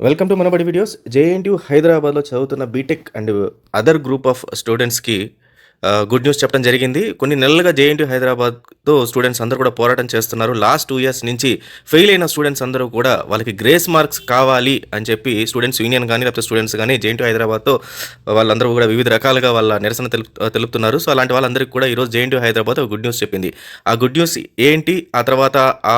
Welcome to Manabadi videos JNTU హైదరాబాద్లో చదువుతున్న B Tech and other group of స్టూడెంట్స్కి good news చెప్పడం జరిగింది. కొన్ని నెలలుగా జేఎన్టీ హైదరాబాద్తో స్టూడెంట్స్ అందరూ కూడా పోరాటం చేస్తున్నారు. లాస్ట్ టూ ఇయర్స్ నుంచి ఫెయిల్ అయిన స్టూడెంట్స్ అందరూ కూడా వాళ్ళకి గ్రేస్ మార్క్స్ కావాలి అని చెప్పి స్టూడెంట్స్ యూనియన్ కానీ లేకపోతే స్టూడెంట్స్ కానీ జేఎన్టీ హైదరాబాద్తో వాళ్ళందరూ కూడా వివిధ రకాలుగా వాళ్ళ నిరసన తెలుపు తెలుపుతున్నారు. సో అలాంటి వాళ్ళందరికీ కూడా ఈరోజు జేఎన్టీ హైదరాబాద్ ఒక గుడ్ న్యూస్ చెప్పింది. ఆ గుడ్ న్యూస్ ఏంటి? ఆ తర్వాత ఆ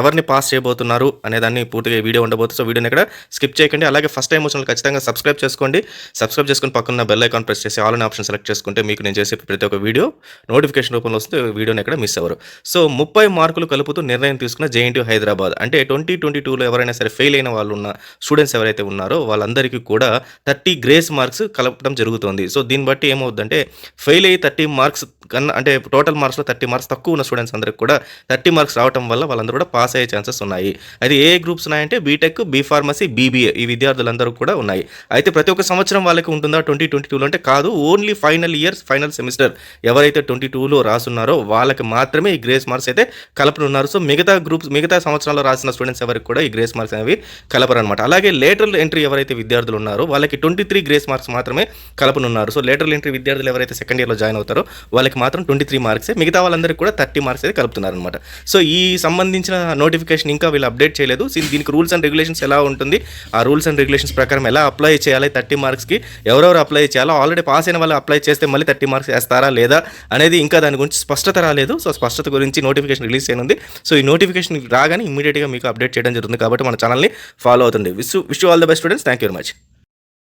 ఎవరిని పాస్ చేయబోతున్నారు అనేదాన్ని పూర్తిగా వీడియో ఉండబోతుంది. సో వీడియోని ఇక్కడ స్కిప్ చేయకండి. అలాగే ఫస్ట్ టైం వచ్చిన ఖచ్చితంగా సబ్స్క్రైబ్ చేసుకోండి. సబ్స్క్రైబ్ చేసుకుని పక్కన బెల్ ఐకాన్ ప్రెస్ చేసి ఆల్ ఆప్షన్ సెలెక్ట్ చేసుకుంటే మీకు నేను చేసే ప్రతి ఒక్క వీడియో నోటిఫికేషన్ రూపంలో వస్తే వీడియోని ఎక్కడ మిస్ అవ్వరు. సో ముప్పై మార్కులు కలుపుతూ నిర్ణయం తీసుకున్న జేఎన్టీ హైదరాబాద్. అంటే ట్వంటీ ట్వంటీ టూలో ఎవరైనా సరే ఫెయిల్ అయిన వాళ్ళు ఉన్న స్టూడెంట్స్ ఎవరైతే ఉన్నారో వాళ్ళందరికీ కూడా థర్టీ గ్రేస్ మార్క్స్ కలపడం జరుగుతుంది. సో దీన్ని బట్టి ఏమవుతుందంటే ఫెయిల్ అయ్యి థర్టీ మార్క్స్ కన్నా అంటే టోటల్ మార్క్స్లో థర్టీ మార్క్స్ తక్కువ ఉన్న స్టూడెంట్స్ అందరికి కూడా థర్టీ మార్క్స్ రావడం వల్ల వాళ్ళందరూ కూడా పాస్ అయ్యే ఛాన్సెస్ ఉన్నాయి. అది ఏ గ్రూప్స్ ఉన్నాయంటే B Tech B pharmacy BBA ఈ విద్యార్థులందరూ కూడా ఉన్నాయి. అయితే ప్రతి ఒక్క సంవత్సరం వాళ్ళకి ఉంటుందా ట్వంటీ ట్వంటీ టూలో? అంటే కాదు only final years final semester ఎవరైతే ట్వంటీ టూలో రాసున్నారో వాళ్ళకి మాత్రమే ఈ గ్రేస్ మార్క్స్ అయితే కలపనున్నారు. సో మిగతా గ్రూప్స్ మిగతా సంవత్సరాల్లో రాసిన స్టూడెంట్స్ ఎవరికి కూడా ఈ గ్రేస్ మార్క్స్ అనేవి కలపరనమాట అలాగే లేటరల్ ఎంట్రీ ఎవరైతే విద్యార్థులు ఉన్నారో వాళ్ళకి ట్వంటీ త్రీ గ్రేస్ మార్క్స్ మాత్రమే కలపనున్నారు. సో లేటరల్ ఎంట్రీ విద్యార్థులు ఎవరైతే సెకండ్ ఇయర్లో జాయిన్ అవుతారో వాళ్ళకి మాత్రం ట్వంటీ త్రీ మార్క్స్ మిగతా వాళ్ళందరికీ కూడా థర్టీ మార్క్స్ అయితే కలుపుతున్నారు అనమాట సో ఈ సంబంధించిన నోటిఫికేషన్ ఇంకా వీళ్ళు అప్డేట్ చేయలేదు. దీనికి రూల్స్ అండ్ రెగ్యులేషన్స్ ఎలా ఉంటుంది ఆ రూల్స్ అండ్ రెగ్యులేషన్స్ ప్రకారం ఎలా అప్లై చేయాలి థర్టీ మార్క్స్కి ఎవరెవరు అప్లై చేయాలో ఆల్రెడీ పాస్ అయిన వాళ్ళు అప్లై చేస్తే మళ్ళీ థర్టీ థర్టీ మార్క్స్ వేస్తారా లేదా అనేది ఇంకా దాని గురించి స్పష్టత రాలేదు. సో స్పష్టత గురించి నోటిఫికేషన్ రిలీజ్ చేయనుంది. సో ఈ నోటిఫికేషన్ రాగానే ఇమీడియట్గా మీకు అప్డేట్ చేయడం జరుగుతుంది కాబట్టి మన ఛానల్ని ఫాలో అవుతుంది wish wish all the best students. Thank you very much.